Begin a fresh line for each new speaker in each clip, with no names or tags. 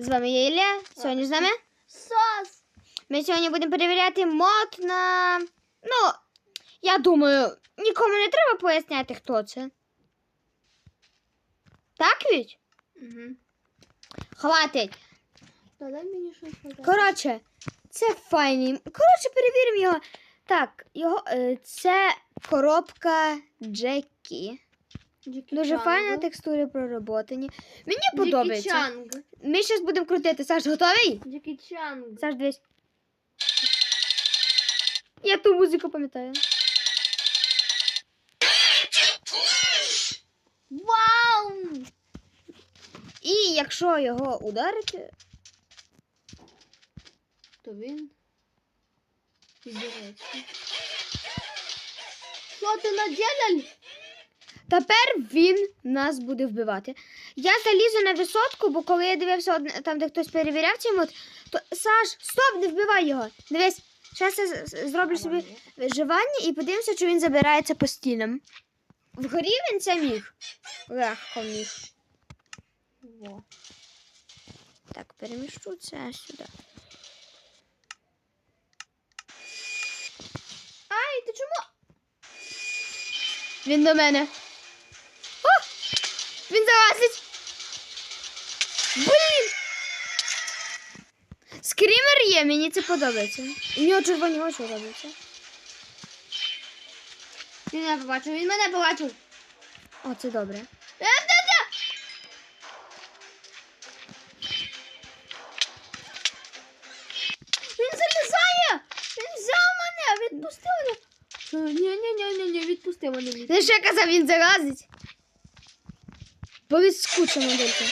З вами я Ілля. Сьогодні з нами.
Сос.
Ми сьогодні будемо перевіряти мод на. Ну, я думаю, нікому не треба поясняти, хто це. Так ведь?
Угу.
Хватить.
Дай мені щось.
Коротше, це файний. Коротше, перевіримо його. Так, його, е, це коробка Джекі.
Джекі
Дуже
Чанг.
файна текстури проработані. Мені
Джекі
подобається.
Чанг.
Ми зараз будемо крутити. Саш, готовий?
Джекі Чанг.
Саш, дивись. Я ту музику пам'ятаю.
Вау!
І якщо його ударити,
То він. Що ти наделал?
Тепер він нас буде вбивати. Я залізу на висотку, бо коли я дивився там, де хтось перевіряв цей мод, то Саш, стоп, не вбивай його. Дивись, зараз я зроблю собі виживання і подивимося, чи він забирається по стінам. Вгорі він це міг. Легко міг.
Во.
Так, переміщу це сюди.
Ай, ти чому?
Він до мене. О! Він залазить. Блін! Скрімер є, мені це подобається. У нього червоні очі робляться.
Він мене побачив, він мене побачив.
О, це добре.
Е? Він залізає! Він взяв мене, відпустив мене. Ні, ні, ні, ні, ні, відпусти мене. від-
Ти ще казав, він залазить. Бо він скуча моделька.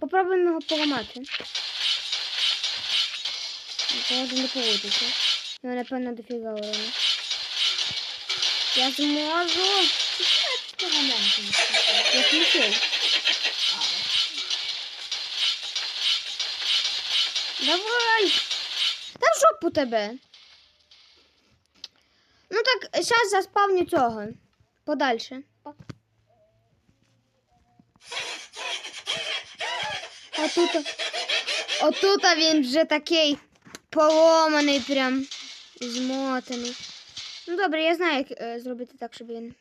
Попробуємо його поламати. Може не получиться. Його, напевно, дофіга урона. Я зможу. Я включив. Давай! Та в жопу тебе. Ну так, зараз заспавню цього. Подальше. Отут. Отут він вже такий поломаний прям. Змотаний. Ну добре, я знаю, як е, зробити так, щоб він.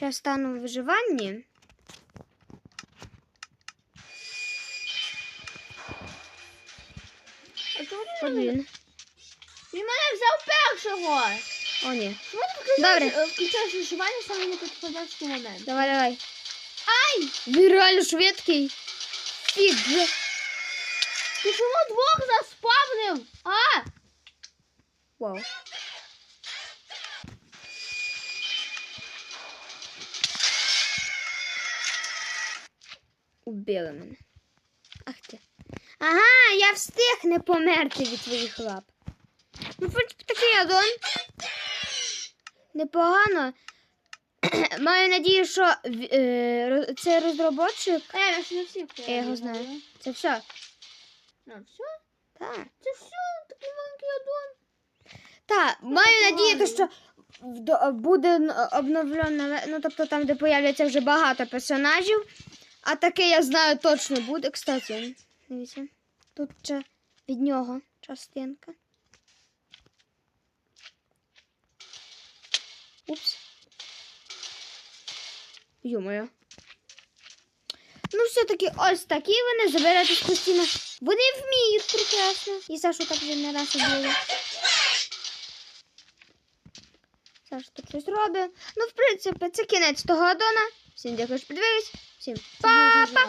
Зараз стану в виживанні.
А чому
О.
Він мене взяв першого.
О, ні. Добре.
е, включаєш виживання саме на підходящий момент?
Давай, давай.
Ай!
Він реально швидкий. Же.
Ти чому двох заспавнив? А!
Вау. Убили мене. Ах ти. Ага, я встиг не померти від твоїх лап. Ну, в принципі, такий аддон. Непогано. Маю надію, що е, цей розробочик.
Е, я ще не всіх.
Я його знаю. Це все.
А, все?
Так.
Це все? Такий маленький аддон.
Так, маю надію, що буде обновлено, ну тобто там, де появляться вже багато персонажів. А таке я знаю точно буде. Кстати, дивіться. Тут ще від нього частинка. Йо-моє. Ну, все-таки ось такі вони забирають постійно. Вони вміють прекрасно. І Сашу так вже не раз обіли. Саша тут щось робить. Ну, в принципі, це кінець того аддона. Всім дякую, що подивились. Всім па-па!